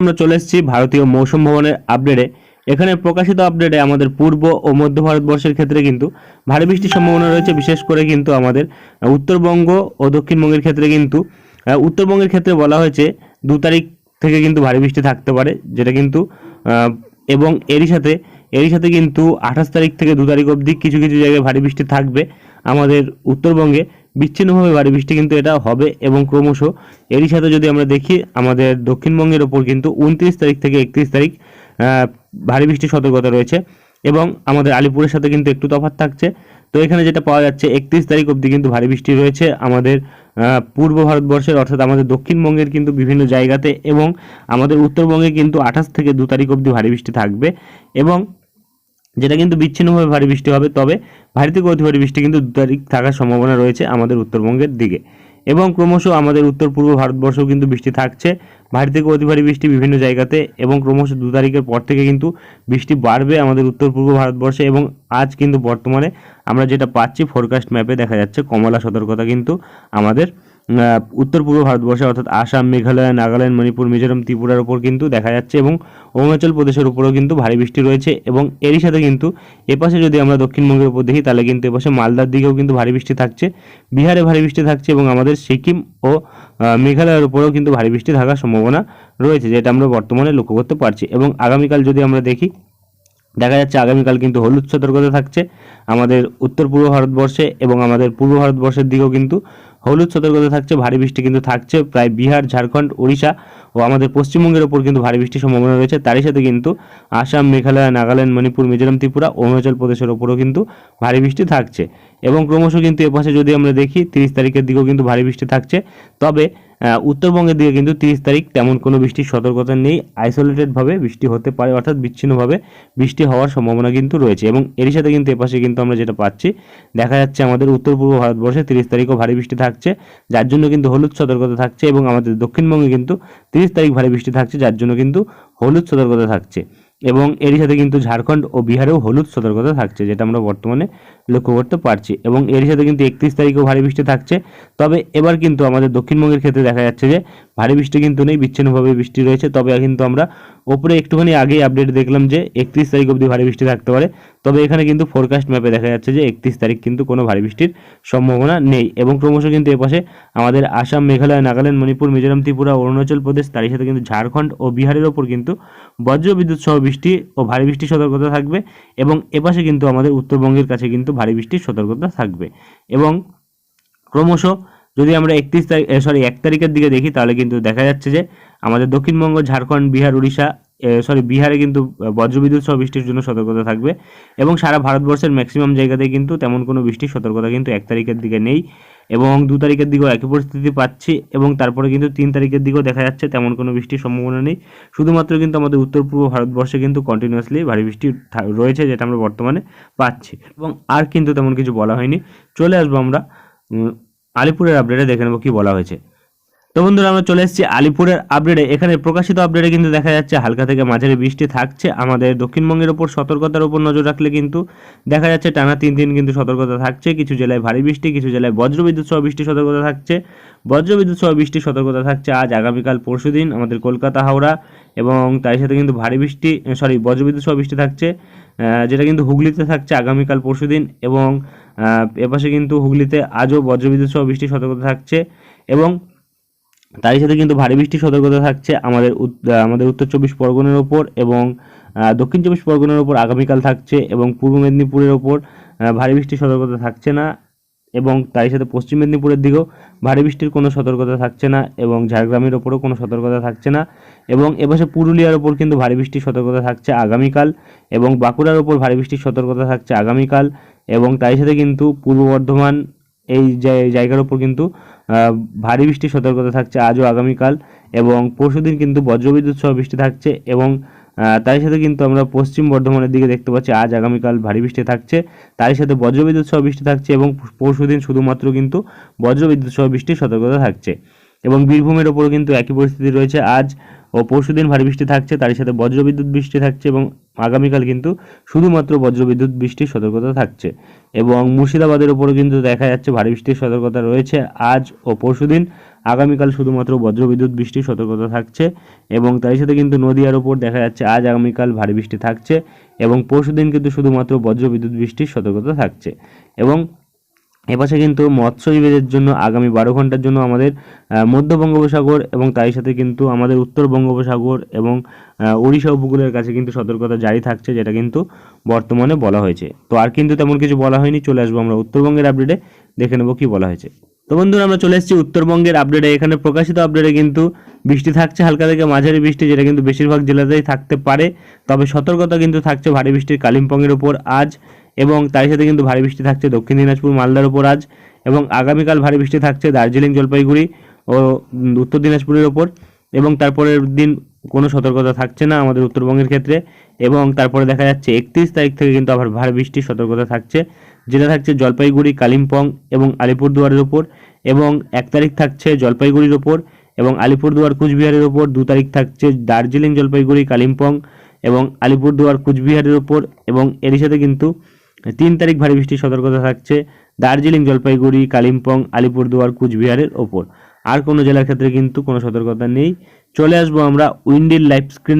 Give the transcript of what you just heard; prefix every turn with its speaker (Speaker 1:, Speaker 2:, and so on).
Speaker 1: আমরা চলে এসেছি ভারতীয় মৌসুম ভবনের আপডেটে এখানে প্রকাশিত আপডেটে আমাদের পূর্ব ও মধ্য ভারতবর্ষের ক্ষেত্রে কিন্তু ভারী বৃষ্টির সম্ভাবনা রয়েছে, বিশেষ করে কিন্তু আমাদের উত্তরবঙ্গ ও দক্ষিণবঙ্গের ক্ষেত্রে কিন্তু উত্তরবঙ্গের ক্ষেত্রে বলা হয়েছে দু তারিখ থেকে কিন্তু ভারী বৃষ্টি থাকতে পারে, যেটা কিন্তু এবং এরই সাথে এরই সাথে কিন্তু আঠাশ তারিখ থেকে দু তারিখ অবধি কিছু কিছু জায়গায় ভারী বৃষ্টি থাকবে। আমাদের উত্তরবঙ্গে বিচ্ছিন্নভাবে ভারী বৃষ্টি কিন্তু এটা হবে এবং ক্রমশ এরই সাথে যদি আমরা দেখি, আমাদের দক্ষিণবঙ্গের ওপর কিন্তু উনত্রিশ তারিখ থেকে একত্রিশ তারিখ ভারী বৃষ্টির সতর্কতা রয়েছে এবং আমাদের আলিপুরের সাথে কিন্তু একটু তফাৎ থাকছে। তো এখানে যেটা পাওয়া যাচ্ছে, একত্রিশ তারিখ অবধি কিন্তু ভারী বৃষ্টি রয়েছে আমাদের পূর্ব ভারতবর্ষের অর্থাৎ আমাদের দক্ষিণবঙ্গের কিন্তু বিভিন্ন জায়গাতে এবং আমাদের উত্তরবঙ্গে কিন্তু আঠাশ থেকে দু তারিখ অবধি ভারী বৃষ্টি থাকবে এবং যেটা কিন্তু বিচ্ছিন্নভাবে ভারী বৃষ্টি হবে, তবে ভারী থেকে অতি ভারী বৃষ্টি কিন্তু দু তারিখ থাকার সম্ভাবনা রয়েছে আমাদের উত্তরবঙ্গের দিকে। এবং ক্রমশ আমাদের উত্তর পূর্ব ভারতবর্ষেও কিন্তু বৃষ্টি থাকছে, ভারী থেকে অতি ভারী বৃষ্টি বিভিন্ন জায়গাতে, এবং ক্রমশ দু তারিখের পর থেকে কিন্তু বৃষ্টি বাড়বে আমাদের উত্তর পূর্ব ভারতবর্ষে, এবং আজ কিন্তু বর্তমানে আমরা যেটা পাচ্ছি ফোরকাস্ট ম্যাপে দেখা যাচ্ছে কমলা সতর্কতা কিন্তু আমাদের উত্তর পূর্ব ভারতবর্ষে, অর্থাৎ আসাম, মেঘালয়, নাগাল্যান্ড, মণিপুর, মিজোরাম, ত্রিপুরার উপর কিন্তু দেখা যাচ্ছে এবং অরুণাচল প্রদেশের উপরেও কিন্তু ভারী বৃষ্টি রয়েছে এবং এরই সাথে কিন্তু এপাশে যদি আমরা দক্ষিণবঙ্গের উপর দেখি, তাহলে কিন্তু এপাশে মালদার দিকেও কিন্তু ভারী বৃষ্টি থাকছে। বিহারে ভারী বৃষ্টি থাকছে এবং আমাদের সিকিম ও মেঘালয়ের উপরেও কিন্তু ভারী বৃষ্টি থাকার সম্ভাবনা রয়েছে, যেটা আমরা বর্তমানে লক্ষ্য করতে পারছি। এবং আগামীকাল যদি আমরা দেখি দেখা যাচ্ছে আগামীকাল কিন্তু হলুদ সতর্কতা থাকছে। আমাদের উত্তর পূর্ব ভারতবর্ষে এবং আমাদের পূর্ব ভারতবর্ষের দিকেও কিন্তু হলুদ সতর্কতা থাকছে, ভারী বৃষ্টি কিন্তু থাকছে। প্রায় বিহার, ঝাড়খণ্ড, ওড়িশা ও আমাদের পশ্চিমবঙ্গের ওপর কিন্তু ভারী বৃষ্টির সম্ভাবনা রয়েছে। তারই সাথে কিন্তু আসাম, মেঘালয়, নাগাল্যান্ড, মণিপুর, মিজোরাম, ত্রিপুরা অরুণাচল প্রদেশের ওপরও কিন্তু ভারী বৃষ্টি থাকছে। এবং ক্রমশ কিন্তু এপাশে যদি আমরা দেখি, তিরিশ তারিখের দিকেও কিন্তু ভারী বৃষ্টি থাকছে। তবে উত্তরবঙ্গের দিকে কিন্তু তিরিশ তারিখ তেমন কোনো বৃষ্টির সতর্কতা নেই। আইসোলেটেডভাবে বৃষ্টি হতে পারে, অর্থাৎ বিচ্ছিন্নভাবে বৃষ্টি হওয়ার সম্ভাবনা কিন্তু রয়েছে এবং এরই সাথে কিন্তু এপাশে কিন্তু আমরা যেটা পাচ্ছি, দেখা যাচ্ছে আমাদের উত্তর পূর্ব ভারতবর্ষে তিরিশ তারিখও ভারী বৃষ্টি থাকছে, যার জন্য কিন্তু হলুদ সতর্কতা থাকছে এবং আমাদের দক্ষিণবঙ্গে কিন্তু তিরিশ তারিখ ভারী বৃষ্টি থাকছে, যার জন্য কিন্তু হলুদ সতর্কতা থাকছে। এবং এরই সাথে কিন্তু ঝাড়খণ্ড ও বিহারেও হলুদ সতর্কতা থাকছে, যেটা আমরা বর্তমানে লক্ষ্য করতে পারছি। এবং এরই সাথে কিন্তু একত্রিশ তারিখেও ভারী বৃষ্টি থাকছে। তবে এবার কিন্তু আমাদের দক্ষিণবঙ্গের ক্ষেত্রে দেখা যাচ্ছে যে ভারী বৃষ্টি কিন্তু নেই, বিচ্ছিন্নভাবে বৃষ্টি রয়েছে। তবে কিন্তু আমরা ওপরে একটুখানি আগেই আপডেট দেখলাম যে একত্রিশ তারিখ অবধি ভারী বৃষ্টি থাকতে পারে। তবে এখানে কিন্তু ফোরকাস্ট ম্যাপে দেখা যাচ্ছে যে একত্রিশ তারিখ কিন্তু কোনো ভারী বৃষ্টির সম্ভাবনা নেই। এবং ক্রমশ কিন্তু এপাশে আমাদের আসাম, মেঘালয়, নাগাল্যান্ড, মণিপুর, মিজোরাম, ত্রিপুরা, অরুণাচল প্রদেশ, তারই সাথে কিন্তু ঝাড়খণ্ড ও বিহারের ওপর কিন্তু বজ্র বিদ্যুৎ সহ বৃষ্টি ও ভারী বৃষ্টির সতর্কতা থাকবে এবং এপাশে কিন্তু আমাদের উত্তরবঙ্গের কাছে কিন্তু ভারী বৃষ্টির সতর্কতা থাকবে। এবং ক্রমশ যদি আমরা একত্রিশ তারিখ সরি এক তারিখের দিকে দেখি, তাহলে কিন্তু দেখা যাচ্ছে যে আমাদের দক্ষিণবঙ্গ, ঝাড়খণ্ড, বিহার, উড়িষ্যা সরি বিহারে কিন্তু বজ্রবিদ্যুৎ সহ বৃষ্টির জন্য সতর্কতা থাকবে এবং সারা ভারতবর্ষের ম্যাক্সিমাম জায়গাতে কিন্তু তেমন কোনো বৃষ্টির সতর্কতা কিন্তু এক তারিখের দিকে নেই এবং দু তারিখের দিকেও একই পরিস্থিতি পাচ্ছি এবং তারপরে কিন্তু তিন তারিখের দিকেও দেখা যাচ্ছে তেমন কোনো বৃষ্টির সম্ভাবনা নেই। শুধুমাত্র কিন্তু আমাদের উত্তর পূর্ব ভারতবর্ষে কিন্তু কন্টিনিউয়াসলি ভারী বৃষ্টি রয়েছে যেটা আমরা বর্তমানে পাচ্ছি এবং আর কিন্তু তেমন কিছু বলা হয়নি। চলে আসব আমরা আলিপুরের আপডেটে দেখে নেব কি বলা হয়েছে। তো বন্ধুরা, আমরা চলে এসেছি আলিপুরের আপডেটে এখানে প্রকাশিত আপডেটে কিন্তু দেখা যাচ্ছে, হালকা থেকে মাঝারি বৃষ্টি থাকছে। আমাদের দক্ষিণবঙ্গের ওপর সতর্কতার উপর নজর রাখলে কিন্তু দেখা যাচ্ছে, টানা তিন দিন কিন্তু সতর্কতা থাকছে। কিছু জেলায় ভারী বৃষ্টি, কিছু জেলায় বজ্রবিদ্যুৎ সহ বৃষ্টি সতর্কতা থাকছে। বজ্রবিদ্যুৎ সহ বৃষ্টি সতর্কতা থাকছে আজ, আগামীকাল, পরশু দিন। আমাদের কলকাতা, হাওড়া এবং তার সাথে কিন্তু ভারী বৃষ্টি সরি বজ্রবিদ্যুৎ সহ বৃষ্টি থাকছে। যেটা কিন্তু হুগলিতে থাকছে আগামীকাল, পরশু দিন এবং এপাশে কিন্তু হুগলিতে আজও বজ্রবিদ্যুৎ সহ বৃষ্টির সতর্কতা থাকছে এবং তারই সাথে কিন্তু ভারী বৃষ্টির সতর্কতা থাকছে আমাদের আমাদের উত্তর চব্বিশ পরগনার ওপর এবং দক্ষিণ চব্বিশ পরগনার ওপর আগামীকাল থাকছে এবং পূর্ব মেদিনীপুরের ওপর ভারী বৃষ্টির সতর্কতা থাকছে না। এবং তারই সাথে পশ্চিম মেদিনীপুরের দিকেও ভারী বৃষ্টির কোনো সতর্কতা থাকছে না এবং ঝাড়গ্রামের ওপরও কোনো সতর্কতা থাকছে না এবং এপাশে পুরুলিয়ার ওপর কিন্তু ভারী বৃষ্টির সতর্কতা থাকছে আগামীকাল এবং বাঁকুড়ার ওপর ভারী বৃষ্টির সতর্কতা থাকছে আগামীকাল এবং তারই সাথে কিন্তু পূর্ব বর্ধমান এই জায়- জায়গার ওপর কিন্তু ভারী বৃষ্টির সতর্কতা থাকছে আজও আগামীকাল এবং পরশুদিন কিন্তু বজ্রবিদ্যুৎ সহ বৃষ্টি থাকছে এবং তারই সাথে কিন্তু আমরা পশ্চিম বর্ধমানের দিকে দেখতে পাচ্ছি, আজ আগামীকাল ভারী বৃষ্টি থাকছে। তারই সাথে বজ্রবিদ্যুৎ সহ বৃষ্টি থাকছে এবং পরশুদিন শুধুমাত্র কিন্তু বজ্রবিদ্যুৎ সহ বৃষ্টির সতর্কতা থাকছে। এবং বীরভূমের ওপরও কিন্তু একই পরিস্থিতি রয়েছে। আজ ও পরশুদিন ভারী বৃষ্টি থাকছে, তারই সাথে বজ্রবিদ্যুৎ বৃষ্টি থাকছে এবং আগামীকাল কিন্তু শুধুমাত্র বজ্রবিদ্যুৎ বৃষ্টির সতর্কতা থাকছে। এবং মুর্শিদাবাদের ওপরও কিন্তু দেখা যাচ্ছে ভারী বৃষ্টির সতর্কতা রয়েছে আজ ও পরশুদিন আগামীকাল শুধুমাত্র বজ্রবিদ্যুৎ বৃষ্টির সতর্কতা থাকছে এবং তার সাথে কিন্তু নদীয়ার ওপর দেখা যাচ্ছে আজ আগামীকাল ভারী বৃষ্টি থাকছে এবং পরশুদিন কিন্তু শুধুমাত্র বজ্রবিদ্যুৎ বৃষ্টির সতর্কতা থাকছে। এবং এপাশে কিন্তু মৎস্যজীবীদের জন্য আগামী বারো ঘণ্টার জন্য আমাদের মধ্য বঙ্গোপসাগর এবং তাই সাথে কিন্তু আমাদের উত্তর বঙ্গোপসাগর এবং উড়িষ্যা উপকূলের কাছে কিন্তু সতর্কতা জারি থাকছে যেটা কিন্তু বর্তমানে বলা হয়েছে। তো আর কিন্তু তেমন কিছু বলা হয়নি, চলে আসব আমরা উত্তরবঙ্গের আপডেটে দেখে নেব কি বলা হয়েছে। তো বন্ধুরা, আমরা চলে এসেছি উত্তরবঙ্গের আপডেটে এখানে প্রকাশিত আপডেটে কিন্তু বৃষ্টি থাকছে, হালকা থেকে মাঝারি বৃষ্টি, যেটা কিন্তু বেশিরভাগ জেলাতেই থাকতে পারে। তবে সতর্কতা কিন্তু থাকছে ভারী বৃষ্টির কালিম্পংয়ের ওপর আজ এবং তার সাথে কিন্তু ভারী বৃষ্টি থাকছে দক্ষিণ দিনাজপুর, মালদার ওপর আজ এবং আগামীকাল ভারী বৃষ্টি থাকছে দার্জিলিং, জলপাইগুড়ি ও উত্তর দিনাজপুরের ওপর এবং তারপরের দিন কোনো সতর্কতা থাকছে না আমাদের উত্তরবঙ্গের ক্ষেত্রে এবং তারপরে দেখা যাচ্ছে একত্রিশ তারিখ থেকে কিন্তু আবার ভারী বৃষ্টির সতর্কতা থাকছে। যেটা থাকছে জলপাইগুড়ি, কালিম্পং এবং আলিপুরদুয়ারের ওপর এবং এক তারিখ থাকছে জলপাইগুড়ির ওপর এবং আলিপুরদুয়ার, কুচবিহারের ওপর, দু তারিখ থাকছে দার্জিলিং, জলপাইগুড়ি, কালিম্পং এবং আলিপুরদুয়ার, কুচবিহারের ওপর এবং এরই সাথে কিন্তু তিন তারিখ ভারী বৃষ্টির সতর্কতা থাকছে। দার্জিলিং, জলপাইগুড়ি, কালিম্পং, আলিপুরদুয়ার, কুচবিহারের ওপর। আর কোনো জেলার ক্ষেত্রে কিন্তু কোনো সতর্কতা নেই। চলে আসব আমরা উইন্ডির লাইভ স্ক্রিন